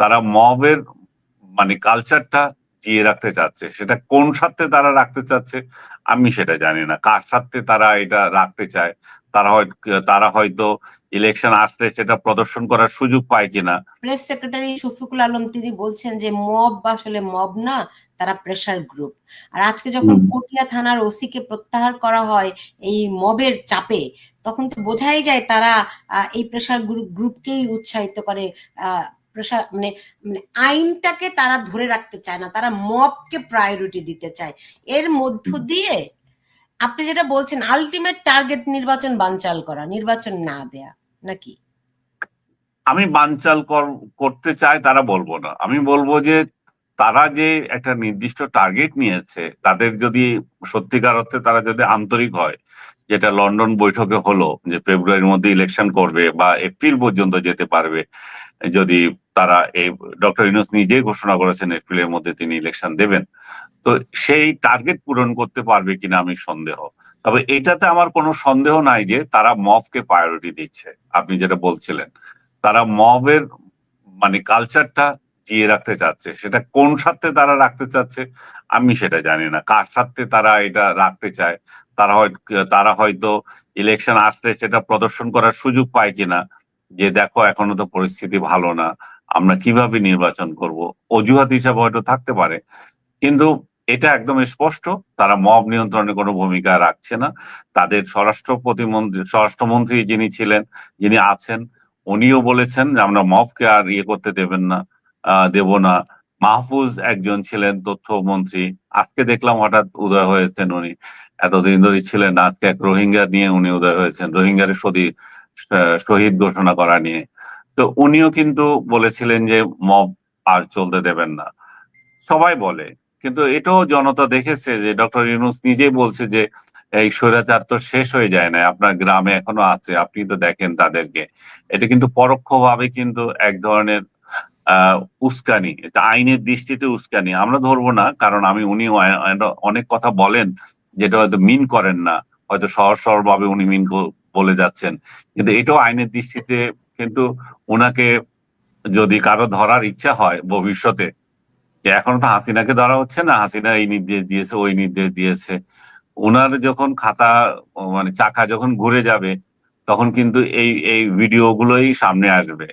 তারা মবের মানে কালচারটা জিয়ে রাখতে চাচ্ছে। সেটা কোন স্বার্থে তারা রাখতে চাচ্ছে আমি সেটা জানি না। কার স্বার্থে তারা এটা রাখতে চায় তারা হয়তো তারা হয়তো ইলেকশন আসলে সেটা প্রদর্শন করার সুযোগ পায় কিনা। প্রেস সেক্রেটারি শফিকুল আলম তিনি বলছেন যে মব বা আসলে মব না তারা প্রেশার গ্রুপ আর আজকে যখন। পটিয়া থানার ওসি কে প্রত্যাহার করা হয় এই মবের চাপে তখন তো বোঝাই যায় তারা এই প্রেশার গ্রুপ গ্রুপকেই উৎসাহিত করে মানে মানে আইনটাকে তারা ধরে রাখতে চায় না, তারা মবকে প্রায়োরিটি দিতে চায়। এর মধ্য দিয়ে আপনি যেটা বলছেন আলটিমেট টার্গেট নির্বাচন বানচাল করা, নির্বাচন না দেয়া, নাকি? আমি বানচাল কর- করতে চাই তারা বলব না। আমি বলব যে তারা যে একটা নির্দিষ্ট টার্গেট নিয়েছে, তাদের যদি সত্যিকার অর্থে তারা যদি আন্তরিক হয় যেটা লন্ডন বৈঠকে হলো, যে ফেব্রুয়ারির মধ্যে ইলেকশন করবে বা এপ্রিল পর্যন্ত যেতে পারবে, যদি তারা এই ডক্টর ইউনুস নিজেই ঘোষণা করেছেন এপ্রিলের মধ্যে তিনি ইলেকশন দেবেন। তো সেই টার্গেট পূরণ করতে পারবে কিনা আমি সন্দেহ। তবে এটাতে আমার কোনো সন্দেহ নাই যে তারা মফকে প্রায়োরিটি দিচ্ছে। আপনি যেটা বলছিলেন, তারা মবের মানে কালচারটা জিয়ে রাখতে চাচ্ছে, সেটা কোন স্বার্থে তারা রাখতে চাচ্ছে, আমি সেটা জানি না। কার স্বার্থে তারা এটা রাখতে চায়, তারা হয়তো তারা হয়তো ইলেকশন আসলে সেটা প্রদর্শন করার সুযোগ পায় কিনা, যে দেখো এখনও তো পরিস্থিতি ভালো না, আমরা কীভাবে নির্বাচন করব? অজুহাত হিসাবে হয়তো থাকতে পারে। কিন্তু এটা একদম স্পষ্ট, তারা মব নিয়ন্ত্রণে কোনো ভূমিকা রাখছে না। তাদের স্বরাষ্ট্র প্রতিমন্ত্রী, স্বরাষ্ট্রমন্ত্রী যিনি ছিলেন, যিনি আছেন, উনিও বলেছেন যে আমরা মফকে আর ইয়ে করতে দেবেন না। দেব না। মাহফুজ একজন ছিলেন তথ্যমন্ত্রী। আজকে দেখলাম হঠাৎ উদয় হয়েছেন উনি। এতদিন ধরে ছিলেন, আজকে এক রোহিঙ্গা নিয়ে উনি উদয় হয়েছেন, রোহিঙ্গার শহীদ শহীদ ঘোষণা করা নিয়ে। তো উনিও কিন্তু বলেছিলেন যে, মব আর চলতে দেবেন না। সবাই বলে, কিন্তু এটাও জনতা দেখেছে যে, ডক্টর ইউনুস নিজেই বলছে যে, এই স্বৈরাচার তো শেষ হয়ে যায় না আপনার গ্রামে এখনও আছে, আপনি তো দেখেন তাদেরকে। এটা কিন্তু পরোক্ষভাবে কিন্তু এক ধরনের উস্কানি, এটা আইনের দৃষ্টিতে উস্কানি। আমরা ধরবো না, কারণ আমি, উনি অনেক কথা বলেন যেটা হয়তো মিন করেন না। হয়তো সহজ সরল ভাবে উনি মিন বলে যাচ্ছেন। কিন্তু এটাও আইনের দৃষ্টিতে কিন্তু ওনাকে যদি কারও ধরার ইচ্ছা হয় ভবিষ্যতে, যে এখন তো হাসিনাকে ধরা হচ্ছে না, হাসিনা এই নির্দেশ দিয়েছে, ওই নির্দেশ দিয়েছে। ওনার যখন খাতা মানে চাকা যখন ঘুরে যাবে, তখন কিন্তু এই এই ভিডিও গুলোই সামনে আসবে।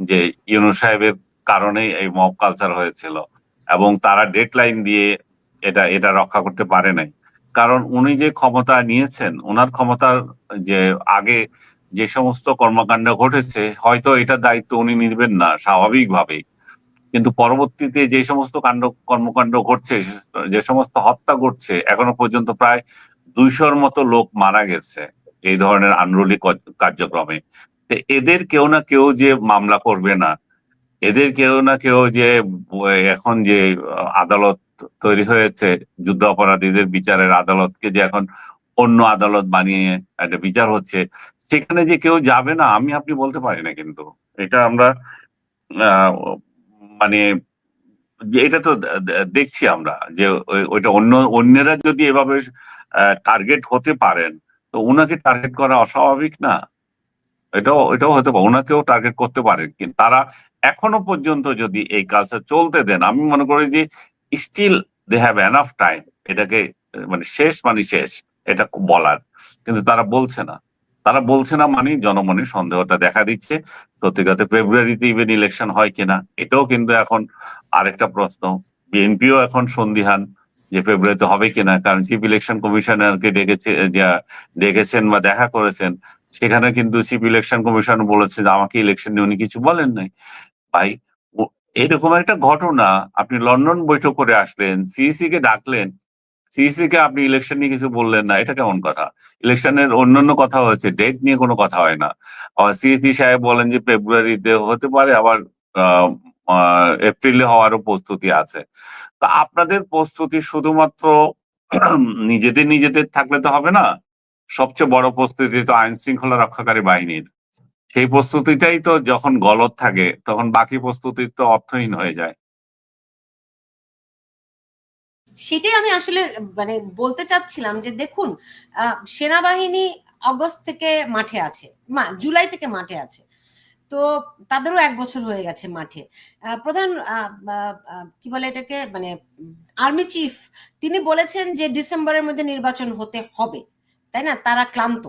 যে ইউনু সাহেবের কারণে এই মব কালচার হয়েছিল এবং তারা ডেড লাইন দিয়ে এটা এটা রক্ষা করতে পারে নাই। কারণ উনি যে ক্ষমতা নিয়েছেন ওনার ক্ষমতার যে আগে যে সমস্ত কর্মকাণ্ড ঘটেছে, হয়তো এটার দায়িত্ব উনি নিবেন না, স্বাভাবিকভাবেই। কিন্তু পরবর্তীতে যে সমস্ত কাণ্ড, কর্মকাণ্ড ঘটছে, যে সমস্ত হত্যা ঘটছে, এখনও পর্যন্ত প্রায় দুইশোর মতো লোক মারা গেছে এই ধরনের আনরুলি কার্যক্রমে। এদের কেউ না কেউ যে মামলা করবে না এদের কেউ না কেউ যে এখন যে, আদালত তৈরি হয়েছে, যুদ্ধ অপরাধীদের বিচারের আদালতকে যে এখন অন্য আদালত বানিয়ে একটা বিচার হচ্ছে, সেখানে যে কেউ যাবে না, আমি, আপনি বলতে পারি না কিন্তু। এটা আমরা মানে এটা তো দেখছি আমরা যে ওইটা অন্য, অন্যরা যদি এভাবে টার্গেট হতে পারেন, তো ওনাকে টার্গেট করা অস্বাভাবিক না। এটাও এটাও হতে পারে ওনাকেও টার্গেট করতে পারেন, কিন্তু তারা এখনও পর্যন্ত যদি এই কালচার চলতে দেন, আমি মনে করি যে still they have enough time এটাকে মানে শেষ মানে শেষ, এটা বলার। কিন্তু তারা বলছে না। তারা বলছে না মানে জনমনের সন্দেহটা দেখা দিচ্ছে। সত্যিকাতে ফেব্রুয়ারিতে ইভেন ইলেকশন হয় কিনা, এটাও কিন্তু এখন আরেকটা প্রশ্ন। বিএনপিও এখন সন্দিহান যে ফেব্রুয়ারিতে হবে কিনা, কারণ চিফ ইলেকশন কমিশনারকে ডেকেছে, যা ডেকেছেন বা দেখা করেছেন, সেখানে কিন্তু চিফ ইলেকশন কমিশন বলেছে যে, আমাকে ইলেকশন নিয়ে উনি কিছু বলেন নাই। ভাই এরকম একটা ঘটনা, আপনি লন্ডন বৈঠক করে আসলেন সিইসি কে ডাকলেন সিইসি কে আপনি ইলেকশন নিয়ে কিছু বললেন না, এটা কেমন কথা? ইলেকশনের অন্যান্য কথা হয়েছে ডেট নিয়ে কোনো কথা হয় না। আবার সিইসি সাহেব বলেন যে ফেব্রুয়ারিতে হতে পারে, আবার এপ্রিলে হওয়ারও প্রস্তুতি আছে। তা আপনাদের প্রস্তুতি শুধুমাত্র নিজেদের নিজেদের থাকলে তো হবে না, সবচেয়ে বড় প্রস্তুতি তো আইন শৃঙ্খলা রক্ষাকারী বাহিনীর। সেই প্রস্তুতিটাই তো যখন গলত থাকে, তখন বাকি প্রস্তুতি তো অর্থহীন হয়ে যায়। সেটাই আমি আসলে মানে বলতে চাচ্ছিলাম যে দেখুন সেনাবাহিনী অগস্ট থেকে মাঠে আছে জুলাই থেকে মাঠে আছে। তো তাদেরও এক বছর হয়ে গেছে মাঠে। প্রধান কি বলে এটাকে মানে আর্মি চিফ, তিনি বলেছেন যে ডিসেম্বরের মধ্যে নির্বাচন হতে হবে, তাই না? তারা ক্লান্ত।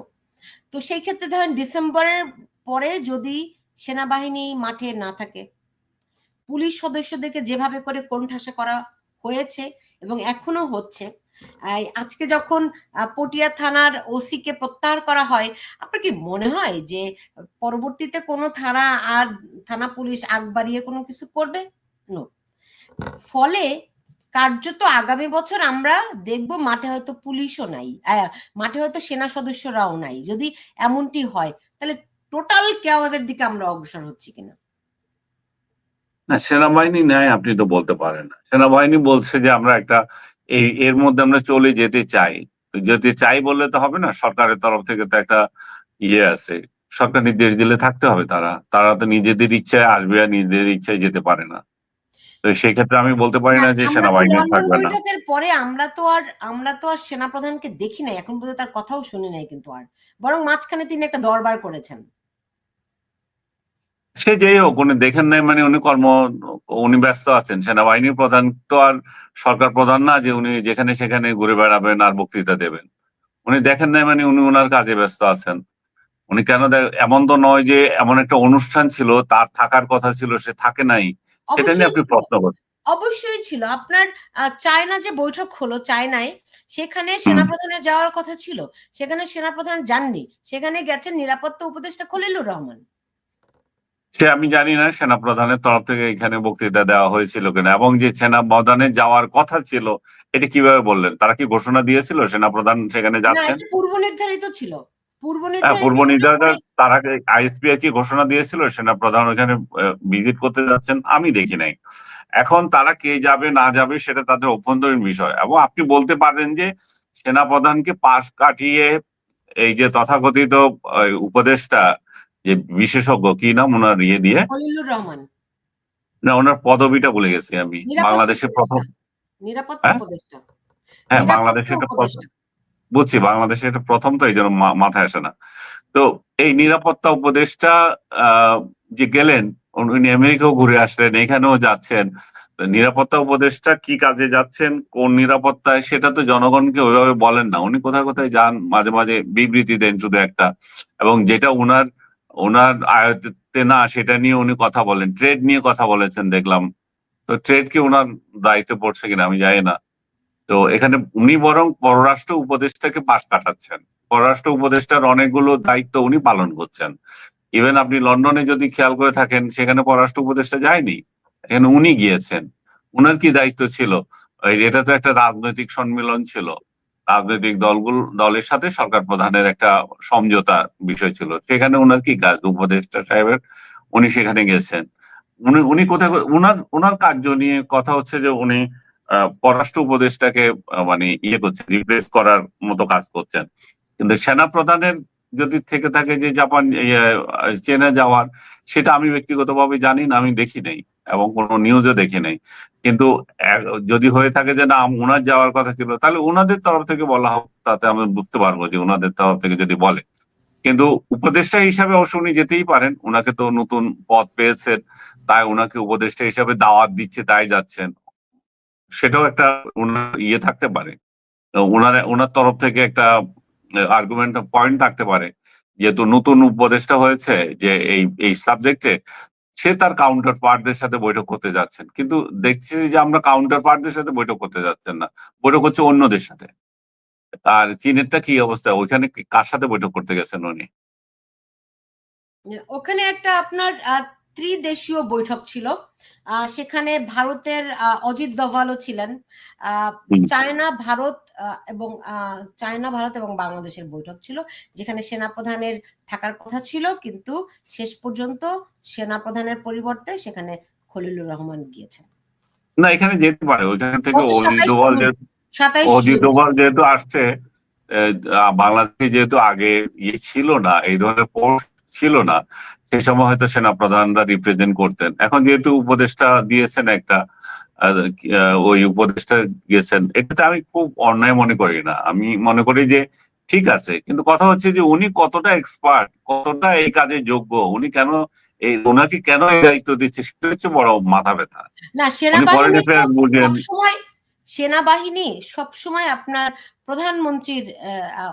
তো সেই ক্ষেত্রে ধরেন ডিসেম্বরের পরে যদি সেনাবাহিনী মাঠে না থাকে, পুলিশ সদস্যদেরকে যেভাবে করে কোণঠাসা করা হয়েছে এবং এখনও হচ্ছে আজকে যখন পটিয়া থানার ওসিকে প্রত্যাহার করা হয়, আপনার কি মনে হয় যে পরবর্তীতে কোনো থানা আর থানা পুলিশ আগ বাড়িয়ে কোনো কিছু করবে? নো ফলে কার্যত আগামী বছর আমরা দেখব মাঠে হয়তো পুলিশও নাই মাঠে হয়তো সেনা সদস্যরাও নাই। যদি এমনটি হয়, তাহলে টোটাল কেওয়াজের দিকে আমরা অগ্রসর হচ্ছি কিনা? না সেনাবাহিনী নেয় আপনি তো বলতে পারেন না। সেনাবাহিনী বলছে যে আমরা একটা এই এর মধ্যে আমরা চলে যেতে চাই। যেতে চাই বললে তো হবে না সরকারের তরফ থেকে তো একটা ইয়ে আছে। সরকার নির্দেশ দিলে থাকতে হবে তারা। তারা তো নিজেদের ইচ্ছায় আসবে আর নিজেদের ইচ্ছায় যেতে পারে না। তো সেই ক্ষেত্রে আমি বলতে পারি না যে সেনাবাহিনী থাকবে না। পরে আমরা তো আর আমরা তো আর সেনাপ্রধানকে দেখি নাই। এখন পর্যন্ত তার কথাও শুনি নাই কিন্তু আর। বরং মাঝখানে তিনি একটা দরবার করেছেন। সে যেই হোক উনি দেখেন নাই মানে উনি কর্ম উনি ব্যস্ত আছেন। সেনাবাহিনীর প্রধান তো আর সরকার প্রধান না যে উনি যেখানে সেখানে ঘুরে বেড়াবেন আর বক্তৃতা দেবেন। উনি দেখেন নাই মানে উনি ওনার কাজে ব্যস্ত আছেন। উনি কেন এমন তো নয় যে এমন একটা অনুষ্ঠান ছিল তার থাকার কথা ছিল সে থাকে নাই। সেটা নিয়ে আপনি প্রশ্ন করছেন অবশ্যই ছিল। আপনার চায়না যে বৈঠক হলো চায়নায় সেখানে সেনাপ্রধানের যাওয়ার কথা ছিল। সেখানে সেনাপ্রধান যাননি। সেখানে গেছেন নিরাপত্তা উপদেষ্টা খলিলুর রহমান। সে আমি জানি না সেনা প্রধানের তরফ থেকে এখানে বক্তৃতা দেওয়া হয়েছিল কিনা এবং যে সেনা প্রধানে যাওয়ার কথা ছিল এটা কীভাবে বললেন? তারা কি ঘোষণা দিয়েছিল সেনা প্রধান সেখানে যাচ্ছেন? পূর্ব নির্ধারিত ছিল। পূর্ব হ্যাঁ নির্ধারিত তারা আইএসপিআই কি ঘোষণা দিয়েছিল? সেনা প্রধান ওখানে ভিজিট করতে যাচ্ছেন? আমি দেখি নাই। এখন তারা কে যাবে না যাবে সেটা তাদের অভ্যন্তরীণ বিষয়। এবং আপনি বলতে পারেন যে সেনা প্রধানকে পাশ কাটিয়ে এই যে তথাকথিত আহ, উপদেষ্টা যে বিশেষজ্ঞ কি নাম ওনার ইয়ে দিয়ে? রহমান। না ওনার পদবিটা বলে গেছি আমি। বাংলাদেশের প্রথম হ্যাঁ? হ্যাঁ বাংলাদেশে এটা বুঝছি বাংলাদেশে এটা প্রথম তো এই জন্য মাথায় আসে না। তো এই নিরাপত্তা উপদেষ্টা যে গেলেন উনি উনি আমেরিকাও ঘুরে আসলেন এখানেও যাচ্ছেন। নিরাপত্তা উপদেষ্টা কি কাজে যাচ্ছেন কোন নিরাপত্তায় সেটা তো জনগণকে ওইভাবে বলেন না। উনি কোথায় কোথায় যান মাঝে মাঝে বিবৃতি দেন শুধু একটা। এবং যেটা উনার ওনার আয়ত্তে না, সেটা নিয়ে উনি কথা বলেন। ট্রেড নিয়ে কথা বলেছেন, দেখলাম। তো ট্রেড কি ওনার দায়িত্বে পড়ছে কিনা, আমি জানি না। তো এখানে উনি বরং পররাষ্ট্র উপদেষ্টাকে পাশ কাটাচ্ছেন। পররাষ্ট্র উপদেষ্টার অনেকগুলো দায়িত্ব উনি পালন করছেন। ইভেন আপনি লন্ডনে যদি খেয়াল করে থাকেন, সেখানে পররাষ্ট্র উপদেষ্টা যায়নি। এখানে উনি গিয়েছেন। উনার কি দায়িত্ব ছিল? এটা তো একটা রাজনৈতিক সম্মেলন ছিল। রাজনৈতিক দলগুলো দলের সাথে সরকার প্রধানের একটা সমঝোতা বিষয় ছিল। সেখানে ওনার কি কাজ? উপদেষ্টা সাহেবের উনি সেখানে গেছেন। উনি উনি কোথায় উনার ওনার কার্য নিয়ে কথা হচ্ছে যে উনি পররাষ্ট্র উপদেষ্টাকে মানে ইয়ে করছেন রিপ্লেস করার মতো কাজ করছেন। কিন্তু সেনা প্রধানের যদি থেকে থাকে যে জাপান ইয়ে, আহ, যাওয়ার সেটা আমি ব্যক্তিগতভাবে জানি না আমি দেখি নাই। এবং কোনো নিউজে দেখি নাই। কিন্তু যদি হয়ে থাকে যে না ওনার যাওয়ার কথা ছিল, তাহলে ওনাদের তরফ থেকে বলা হোক, তাতে আমি বুঝতে পারব যে ওনাদের তরফ থেকে যদি বলে। কিন্তু উপদেষ্টা হিসাবে অবশ্য উনি যেতেই পারেন ওনাকে তো নতুন পদ পেয়েছেন, তাই ওনাকে উপদেষ্টা হিসাবে দাওয়াত দিচ্ছে, তাই যাচ্ছেন। সেটাও একটা ওনার ইয়ে থাকতে পারে। ওনার ওনার তরফ থেকে একটা আর্গুমেন্ট পয়েন্ট থাকতে পারে। যেহেতু নতুন উপদেষ্টা হয়েছে, যে এই এই সাবজেক্টে সে তার কাউন্টার পার্টদের সাথে বৈঠক করতে যাচ্ছেন। কিন্তু দেখছি যে আমরা কাউন্টার পার্টদের সাথে বৈঠক করতে যাচ্ছেন না। বৈঠক হচ্ছে অন্যদের সাথে। আর চীনেরটা কি অবস্থা? ওইখানে কার সাথে বৈঠক করতে গেছেন উনি? ওখানে একটা আপনার ত্রিদেশীয় বৈঠক ছিল। সেখানে ভারতের অজিত দোভালও ছিলেন। আহ, চায়না ভারত এবং চায়না ভারত এবং বাংলাদেশের বৈঠক ছিল যেখানে সেনাপ্রধানের থাকার কথা ছিল কিন্তু শেষ পর্যন্ত সেনাপ্রধানের পরিবর্তে সেখানে খলিলুর রহমান গিয়েছেন। না এখানে যেতে পারে ওইখান থেকে অজিত দোভাল অজিত দোভাল যেহেতু আসছে বাংলাদেশে যেহেতু আগে ইয়ে ছিল না এই ধরনের পোস্ট ছিল না সেই সময় হয়তো সেনা প্রধানরা রিপ্রেজেন্ট করতেন। এখন যেহেতু উপদেষ্টা দিয়েছেন একটা ওই উপদেষ্টা গেছেন এটাতে আমি খুব অন্যায় মনে করি না। আমি মনে করি যে ঠিক আছে কিন্তু কথা হচ্ছে যে উনি কতটা এক্সপার্ট কতটা এই কাজে যোগ্য উনি কেন এই ওনাকে কেন এই দায়িত্ব দিচ্ছে সেটা হচ্ছে বড় মাথা ব্যথা। না সেনাবাহিনী সবসময় সেনাবাহিনী সবসময় আপনার প্রধানমন্ত্রীর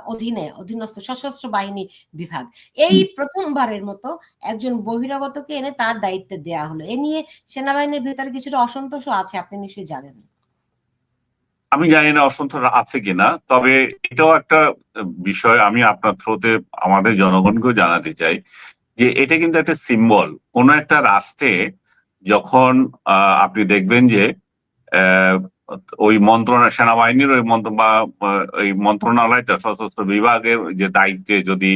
অধীনে অধীনস্থ সশস্ত্র বাহিনী বিভাগ। এই প্রথমবারের মতো একজন বহিরাগতকে এনে তার দায়িত্ব দেয়া হলো। এ নিয়ে সেনাবাহিনীর ভেতরে কিছুটা অসন্তোষও আছে আপনি নিশ্চয়ই জানেন। আমি জানি না অসন্তোষ আছে কিনা তবে এটাও একটা বিষয় আমি আপনার থ্রোতে আমাদের জনগণকেও জানাতে চাই যে এটা কিন্তু একটা সিম্বল। কোন একটা রাষ্ট্রে যখন আহ, আপনি দেখবেন যে আহ, ওই মন্ত্রণা, সেনাবাহিনীর ওই মন্ত্র, বা ওই মন্ত্রণালয়টা সশস্ত্র বিভাগের যে দায়িত্বে যদি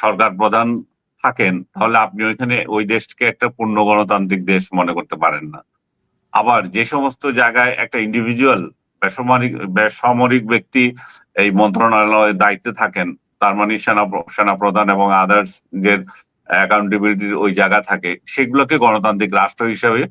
সরকার প্রধান থাকেন, তাহলে আপনি ওইখানে ওই দেশকে একটা পূর্ণ গণতান্ত্রিক দেশ মনে করতে পারেন না। আবার যে সমস্ত জায়গায় একটা ইন্ডিভিজুয়াল বেসামরিক বেসামরিক ব্যক্তি এই মন্ত্রণালয়ের দায়িত্বে থাকেন, তার মানে সেনা সেনা প্রধান এবং আদার্স যে অ্যাকাউন্টেবিলিটির ওই জায়গা থাকে, সেগুলোকে গণতান্ত্রিক রাষ্ট্র হিসেবে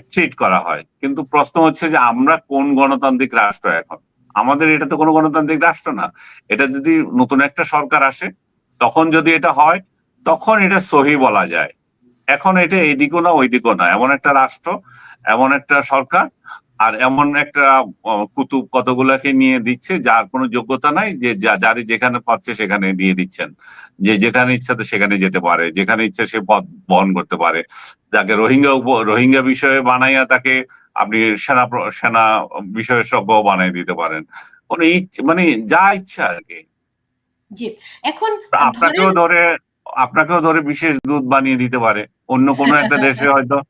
ট্রিট করা হয়। কিন্তু প্রশ্ন হচ্ছে যে আমরা কোন গণতান্ত্রিক রাষ্ট্র এখন? আমাদের এটা তো কোনো গণতান্ত্রিক রাষ্ট্র না। এটা যদি নতুন একটা সরকার আসে, তখন যদি এটা হয়, তখন এটা সহি বলা যায়। এখন এটা এইদিকও না ওইদিকও না। এমন একটা রাষ্ট্র, এমন একটা সরকার আর এমন একটা কুতুব কতগুলাকে নিয়ে দিচ্ছে যার কোনো যোগ্যতা নাই যে যা- যারই যেখানে পাচ্ছে সেখানে দিয়ে দিচ্ছেন। যে যেখানে ইচ্ছা তো সেখানে যেতে পারে যেখানে ইচ্ছা সে পথ বহন করতে পারে। যাকে রোহিঙ্গা রোহিঙ্গা বিষয়ে বানাইয়া তাকে আপনি সেনা সেনা বিশেষজ্ঞ বানাই দিতে পারেন। কোনো ইচ্ছে মানে যা ইচ্ছা আর কি। এখন আপনাকেও ধরে আপনাকেও ধরে বিশেষ দূত বানিয়ে দিতে পারে। অন্য কোনো একটা দেশে হয়তো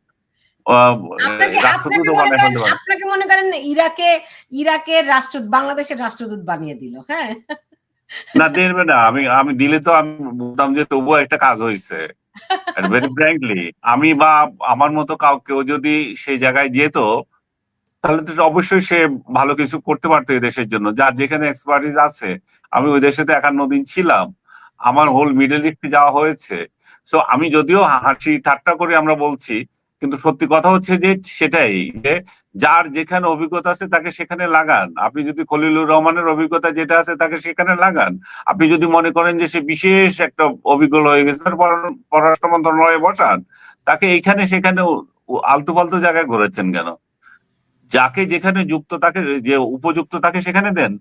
আপনাকে মনে করেন ইরাকে ইরাকের রাষ্ট্র বাংলাদেশের রাষ্ট্রদূত বানিয়ে দিল হ্যাঁ? না দেবে না। আমি আমি দিলে তো আমি বলতাম যে তবুও একটা কাজ হয়েছে। ভেরি ফ্র্যাঙ্কলি আমি বা আমার মতো কাউ কেউ যদি সেই জায়গায় যেত তাহলে তো অবশ্যই সে ভালো কিছু করতে পারতো এই দেশের জন্য। যার যেখানে এক্সপার্টিস আছে আমি ওই দেশে তো একান্ন দিন ছিলাম। আমার হোল মিডল ইস্টে যাওয়া হয়েছে। সো আমি যদিও হাসি ঠাট্টা করে আমরা বলছি কিন্তু সত্যি কথা হচ্ছে যে সেটাই যে যার যেখানে অভিজ্ঞতা আছে তাকে সেখানে লাগান। আপনি যদি খলিলুর রহমানের অভিজ্ঞতা যেটা আছে তাকে সেখানে লাগান। আপনি যদি মনে করেন যে সে বিশেষ একটা অভিজ্ঞ হয়ে গেছে পররাষ্ট্র মন্ত্রণালয়ে বসান, তাকে এইখানে সেখানে আলতু ফালতু জায়গায় ঘুরেছেন কেন? যাকে যেখানে যুক্ত তাকে, যে উপযুক্ত তাকে সেখানে দেন।